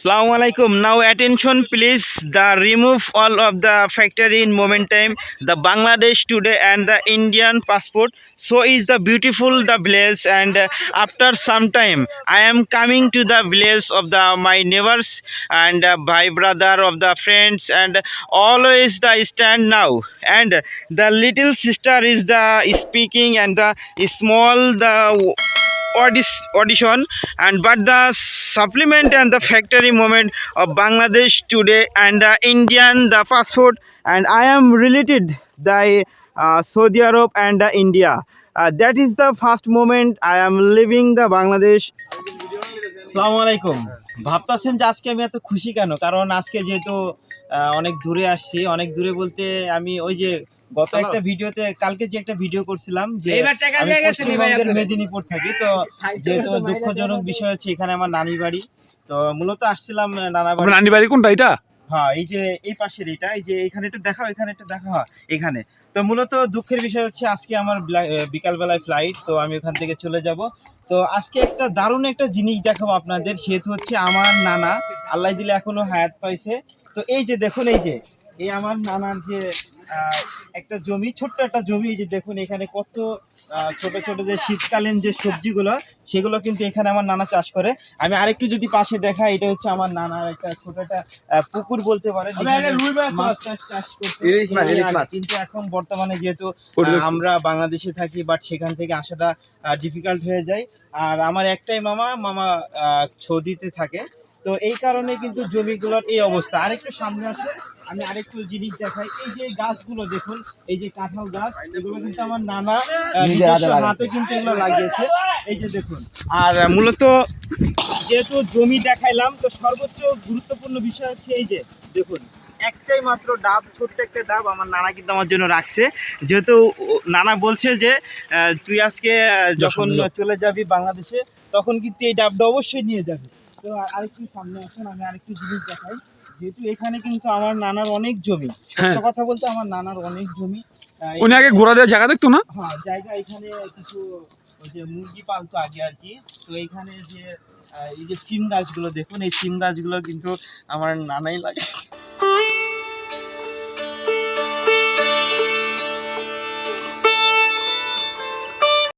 Assalamu alaikum. Now attention please. The remove all of the factory in moment time. The Bangladesh today and the Indian passport. So is the beautiful the village and uh, after some time I am coming to the village of the my neighbors and uh, my brother of the friends and always the stand now and the little sister is the speaking and the small the audition and but the supplement and the factory movement of Bangladesh today and the Indian the fast and I'm related the Saudi Arab and the India that is the first movement I'm living the Bangladesh সালামু আলাইকুম ভাবতেছেন যে আজকে আমি এত খুশি কেন? কারণ আজকে যেহেতু অনেক দূরে আসছি, অনেক দূরে বলতে আমি ওই যে গত একটা ভিডিওতে কালকে যে একটা ভিডিও করছিলাম যে আমি পশ্চিমবঙ্গের মেদিনীপুর থাকি তো যেহেতু দুঃখজনক বিষয় হচ্ছে এখানে আমার নানি বাড়ি তো মূলত আসছিলাম নানা বাড়ি। নানি বাড়ি কোনটা এটা হ্যাঁ এই যে এই পাশের এটা এই যে এখানে একটু দেখাও এখানে একটু দেখাও হ্যাঁ, এখানে। তো মূলত দুঃখের বিষয় হচ্ছে আজকে আমার বিকালবেলায় ফ্লাইট তো আমি ওখান থেকে চলে যাব। তো আজকে একটা দারুণ একটা জিনিস দেখাবো আপনাদের সেহেতু হচ্ছে আমার নানা আল্লাহ দিলে এখনও হায়াত পাইছে। তো এই যে দেখুন এই যে এই আমার নানার যে একটা জমি ছোট্ট একটা জমি যে দেখুন এখানে কত ছোট ছোট যে শীতকালীন যে সবজিগুলো সেগুলো কিন্তু এখানে আমার নানা চাষ করে। আমি আরেকটু যদি পাশে দেখা এটা হচ্ছে আমার নানার একটা ছোট একটা পুকুর বলতে পারেন। কিন্তু এখন বর্তমানে যেহেতু আমরা বাংলাদেশে থাকি বাট সেখান থেকে আসাটা ডিফিকাল্ট হয়ে যায়। আর আমার একটাই মামা মামা সৌদিতে থাকে। তো এই কারণে কিন্তু জমিগুলোর এই অবস্থা। আরেকটু সামনে আসে। আমি আরেকটু জিনিস দেখাই। এই যে গাছগুলো দেখুন এই যে কাঁঠাল গাছ এগুলো কিন্তু আমার নানা নিজস্ব হাতে কিন্তু এগুলো লাগিয়েছে। এই যে দেখুন। আর মূলত যেহেতু জমি দেখাইলাম তো সর্বোচ্চ গুরুত্বপূর্ণ বিষয় হচ্ছে এই যে দেখুন একটাই মাত্র ডাব ছোট্ট একটা ডাব আমার নানা কিন্তু আমার জন্য রাখছে। যেহেতু নানা বলছে যে তুই আজকে যখন চলে যাবি বাংলাদেশে তখন কিন্তু এই ডাবটা অবশ্যই নিয়ে যাবি। তো আর- আরেকটু সামনে আসুন আমি আরেকটু জিনিস দেখাই। যেহেতু এখানে কিন্তু আমার নানার অনেক জমি সত্য হ্যাঁ। কথা বলতে আমার নানার অনেক জমি। উনি আগে ঘোরা দেওয়ার জায়গা দেখতো না? হ্যাঁ জায়গা এখানে কিছু ওই যে মুরগি পালতো আগে আর কি। তো এখানে যে এই যে সিম গাছগুলো দেখুন এই সিম গাছগুলো কিন্তু আমার নানাই লাগে